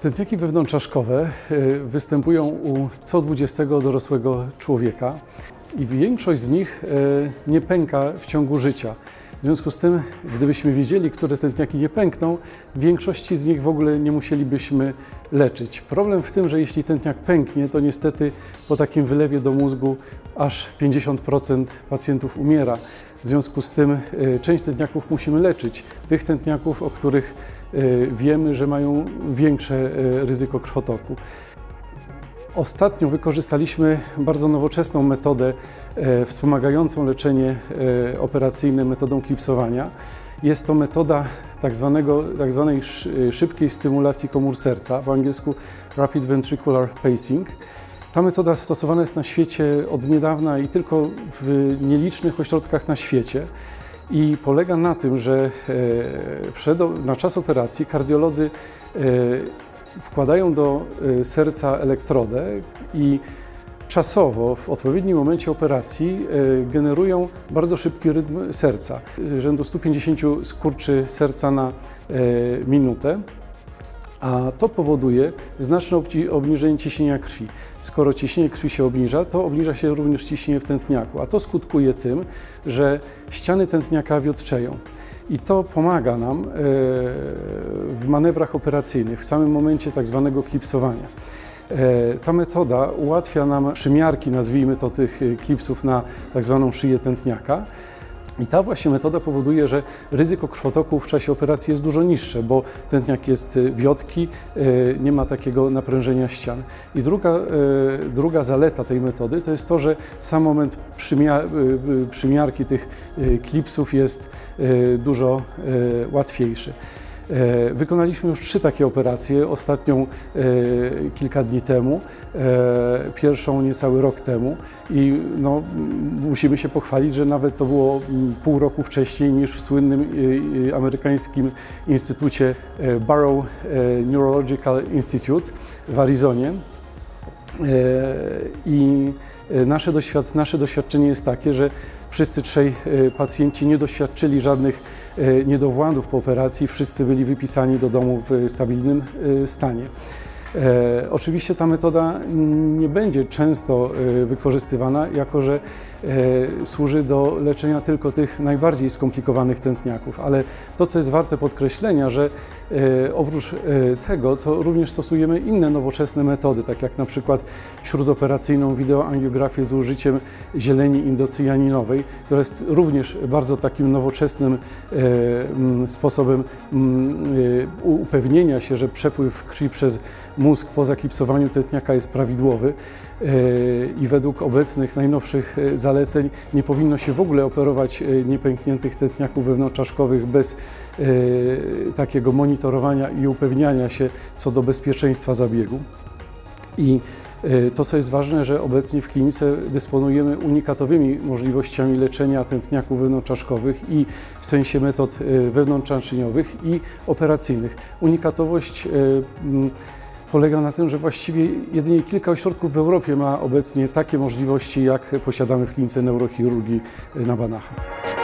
Tętniaki wewnątrzczaszkowe y, występują u co 20 dorosłego człowieka i większość z nich y, nie pęka w ciągu życia. W związku z tym, gdybyśmy wiedzieli, które tętniaki nie pękną, większości z nich w ogóle nie musielibyśmy leczyć. Problem w tym, że jeśli tętniak pęknie, to niestety po takim wylewie do mózgu aż 50% pacjentów umiera. W związku z tym y, część tętniaków musimy leczyć. Tych tętniaków, o których y, wiemy, że mają większe y, ryzyko krwotoku. Ostatnio wykorzystaliśmy bardzo nowoczesną metodę e, wspomagającą leczenie e, operacyjne metodą klipsowania. Jest to metoda tak, zwanego, tak zwanej szybkiej stymulacji komór serca, po angielsku Rapid Ventricular Pacing. Ta metoda stosowana jest na świecie od niedawna i tylko w nielicznych ośrodkach na świecie. I polega na tym, że e, na czas operacji kardiolodzy wkładają do y, serca elektrodę i czasowo w odpowiednim momencie operacji y, generują bardzo szybki rytm serca, y, rzędu 150 skurczy serca na minutę a to powoduje znaczne obniżenie ciśnienia krwi. Skoro ciśnienie krwi się obniża, to obniża się również ciśnienie w tętniaku, a to skutkuje tym, że ściany tętniaka wiotczeją. I to pomaga nam e, w manewrach operacyjnych, w samym momencie tak zwanego klipsowania. E, ta metoda ułatwia nam przymiarki, nazwijmy to, tych klipsów na tak zwaną szyję tętniaka. I ta właśnie metoda powoduje, że ryzyko krwotoku w czasie operacji jest dużo niższe, bo tętniak jest y, wiotki, y, nie ma takiego naprężenia ścian. I druga, y, druga zaleta tej metody to jest to, że sam moment przymiarki tych klipsów jest dużo łatwiejszy. E, wykonaliśmy już trzy takie operacje, ostatnią e, kilka dni temu, e, pierwszą niecały rok temu i no, musimy się pochwalić, że nawet to było pół roku wcześniej niż w słynnym amerykańskim instytucie Barrow Neurological Institute w Arizonie. I nasze, doświad nasze doświadczenie jest takie, że wszyscy trzej pacjenci nie doświadczyli żadnych E, niedowładów po operacji, wszyscy byli wypisani do domu w stabilnym e, stanie. E, oczywiście ta metoda nie będzie często e, wykorzystywana, jako że e, służy do leczenia tylko tych najbardziej skomplikowanych tętniaków, ale to, co jest warte podkreślenia, że e, oprócz e, tego to również stosujemy inne nowoczesne metody, tak jak na przykład śródoperacyjną wideoangiografię z użyciem zieleni indocyjaninowej, która jest również bardzo takim nowoczesnym e, sposobem upewnienia się, że przepływ krwi przez mózg po zaklipsowaniu tętniaka jest prawidłowy e, i według obecnych, najnowszych e, zaleceń nie powinno się w ogóle operować e, niepękniętych tętniaków wewnątrzczaszkowych bez takiego monitorowania i upewniania się co do bezpieczeństwa zabiegu. I to, co jest ważne, że obecnie w klinice dysponujemy unikatowymi możliwościami leczenia tętniaków wewnątrzczaszkowych i w sensie metod wewnątrznaczyniowych i operacyjnych. Unikatowość polega na tym, że właściwie jedynie kilka ośrodków w Europie ma obecnie takie możliwości, jak posiadamy w klinice neurochirurgii na Banachach.